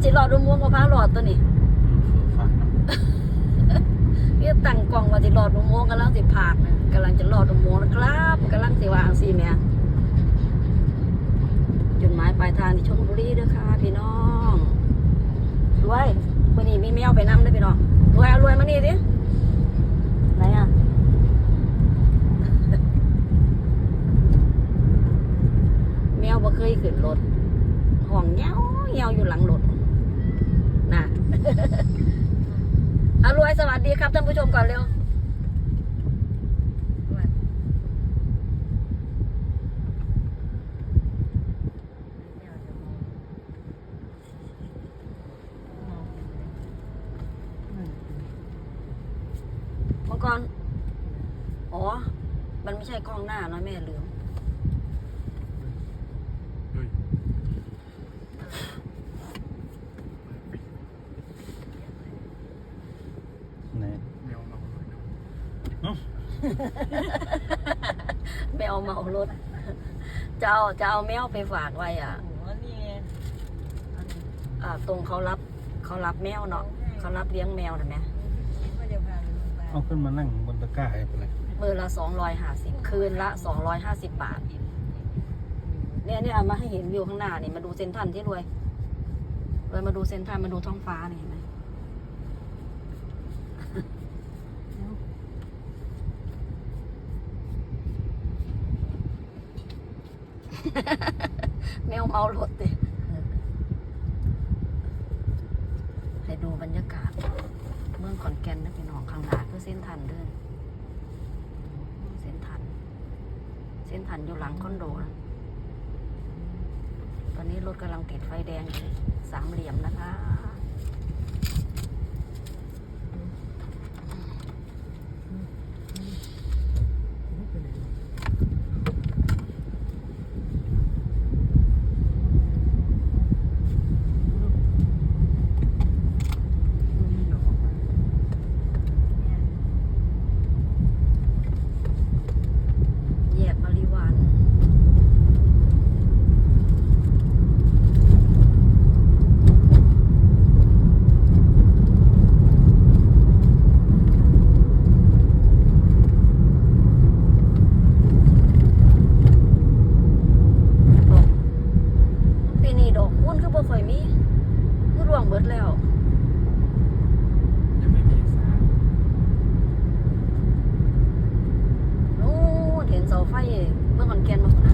บ้านมันสิรอดรุมวงกับพาวหลอดตัวนี้ฟังนะนี่ตั้งกล้องว่าสิรอดรุมวงกำลังสิพากนะกำลังจะรอดรุมวงนะครับกำลังสิวางสิแม่จุดหมายปลายทางที่ชลบุรีเด้อค่ะพี่น้องรวยวันนี้มีแมวไปนำด้วยพี่น้องรวยเอารวยมานี่ดิไหนอะแมวบ่เคยขึ้นรถห้องเงี้ยวเงี้ยวอยู่หลังรถ นะอารวยสวัสดีครับท่านผู้ชมก่อนเร็วมังกรอ๋อ มันไม่ใช่กล้องหน้านอะแม่ลืม เฮ้ย ไหน แมวเมาเลยนะ แมวเมารถจะเอาจะเอาแมวไปฝากไว้อะโอ้โหนี่ไงอ่า ตรงเขารับเขารับแมวเนาะเขารับเลี้ยงแมวนะแม่ก็จะพาไปโรงพยาบาลเอาขึ้นมานั่งบนตะกร้าให้ไปเลยมือละสองร้อยห้าสิบคืนละสองร้อยห้าสิบบาท เนี่ยเนี่ยเอามาให้เห็นวิวข้างหน้านี่มาดูเซนทรันที่รวยรวยมาดูเซนทรันมาดูท้องฟ้านี่เห็นไหม แมวเมารถเตให้ดูบรรยากาศ เมืองขอนแก่นนะพี่น้องข้างหน้าคือเส้นทันเด้อเส้นทัน เส้นทันอยู่หลังคอนโดนะตอนนี้รถกำลังติดไฟแดงอยู่สามเหลี่ยมนะคะีนี้ดอกพุ่นคือบ่คอยมีคือร่วงเบิดแล้วยังไม่มีสาโอ้เห็นเสาไฟเมื่อก่อนแกนมา